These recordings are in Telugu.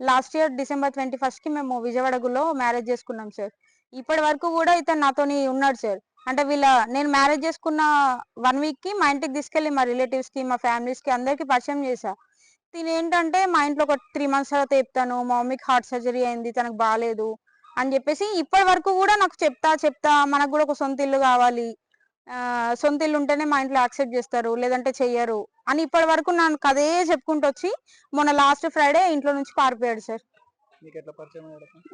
లాస్ట్ ఇయర్ డిసెంబర్ ట్వంటీ ఫస్ట్కి మేము విజయవాడలో మ్యారేజ్ చేసుకున్నాం సార్. ఇప్పటి వరకు కూడా ఇతను నాతోని ఉన్నాడు సార్. అంటే వీళ్ళ నేను మ్యారేజ్ చేసుకున్న వన్ వీక్కి మా ఇంటికి తీసుకెళ్ళి మా రిలేటివ్స్కి మా ఫ్యామిలీస్కి అందరికి పరిచయం చేశా. తిని ఏంటంటే మా ఇంట్లో ఒక త్రీ మంత్స్ తర్వాత చెప్తాను మా మమ్మీకి హార్ట్ సర్జరీ అయింది తనకు బాగాలేదు అని చెప్పేసి ఇప్పటి వరకు కూడా నాకు చెప్తా చెప్తా మనకు కూడా ఒక సొంత ఇల్లు కావాలి. సొంత ఇల్లు ఉంటేనే మా ఇంట్లో యాక్సెప్ట్ చేస్తారు లేదంటే చెయ్యరు. అని ఇప్పటి వరకు నాకు అదే చెప్పుకుంటూ వచ్చి మొన్న లాస్ట్ ఫ్రైడే ఇంట్లో నుంచి పారిపోయాడు సార్?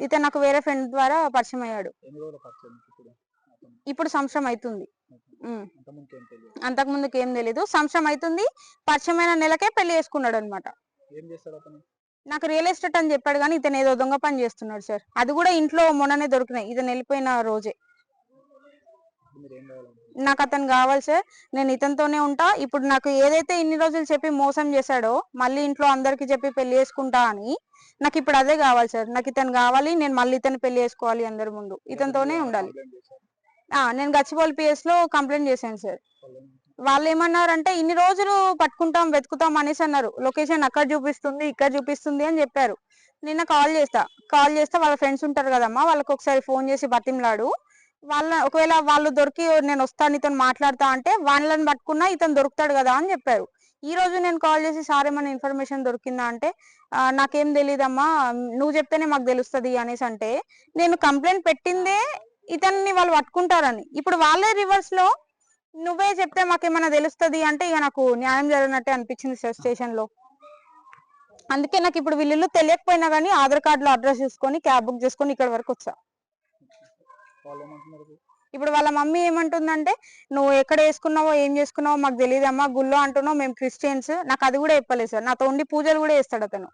ఇతను నాకు వేరే ఫ్రెండ్ ద్వారా పరిచయం అయ్యాడు. ఇప్పుడు? సంవత్సరం అవుతుంది అంతకు ముందుకు ఏం తెలీదు. సంవత్సరం అవుతుంది పరిచయమైన నెలకే పెళ్ళి చేసుకున్నాడు అనమాట నాకు రియల్ ఎస్టేట్ అని చెప్పాడు కానీ ఇతను ఏదో దొంగ పని చేస్తున్నాడు సార్ అది కూడా ఇంట్లో మొన్ననే దొరికినాయి. ఇతను వెళ్ళిపోయిన రోజే ఇప్పుడు మీరు ఏం కావాలనుకుంటున్నారు నాకు అతను కావాలి సార్ నేను ఇతనితోనే ఉంటా. ఇప్పుడు నాకు ఏదైతే ఇన్ని రోజులు చెప్పి మోసం చేశాడో మళ్ళీ ఇంట్లో అందరికి చెప్పి పెళ్ళి చేసుకుంటా అని నాకు ఇప్పుడు అదే కావాలి సార్. నాకు ఇతను కావాలి నేను మళ్ళీ ఇతను పెళ్ళి చేసుకోవాలి అందరి ముందు. ఇతనితోనే ఉండాలి. నేను గచ్చిబౌలి పిఎస్లో కంప్లైంట్ చేశాను సార్. వాళ్ళు? వాళ్ళు ఏమన్నారంటే ఇన్ని రోజులు పట్టుకుంటాం వెతుకుతాం అనేసి అన్నారు. లొకేషన్ అక్కడ చూపిస్తుంది ఇక్కడ చూపిస్తుంది అని చెప్పారు. నిన్న కాల్ చేస్తా. కాల్ చేస్తే వాళ్ళ ఫ్రెండ్స్ ఉంటారు కదమ్మా వాళ్ళకి ఒకసారి ఫోన్ చేసి బతిమలాడు. వాళ్ళ ఒకవేళ వాళ్ళు దొరికి నేను వస్తాను ఇతను మాట్లాడతా అంటే వాళ్ళని పట్టుకున్నా ఇతను దొరుకుతాడు కదా అని చెప్పారు. ఈ రోజు నేను కాల్ చేసి సార్ ఏమైనా ఇన్ఫర్మేషన్ దొరికిందా? అంటే నాకేం తెలియదమ్మా నువ్వు చెప్తేనే మాకు తెలుస్తుంది అనేసి అంటే నేను కంప్లైంట్ పెట్టిందే ఇతన్ని వాళ్ళు పట్టుకుంటారని. ఇప్పుడు వాళ్ళే రివర్స్లో నువ్వే చెప్తే మాకేమైనా తెలుస్తుంది అంటే ఇక నాకు న్యాయం జరిగినట్టే అనిపించింది సార్ స్టేషన్లో. అందుకే నాకు ఇప్పుడు వీళ్ళు తెలియకపోయినా కానీ ఆధార్ కార్డులో అడ్రస్ చూసుకొని క్యాబ్ బుక్ చేసుకొని ఇక్కడ వరకు వచ్చా. ఇప్పుడు? వాళ్ళ మమ్మీ ఏమంటుందంటే నువ్వు ఎక్కడ వేసుకున్నావో ఏం చేసుకున్నావో మాకు తెలియదమ్మా గుళ్ళో అంటున్నావు మేము క్రిస్టియన్స్. నాకు అది కూడా చెప్పలేదు సార్. నాతో ఉండి పూజలు కూడా వేస్తాడు అతను.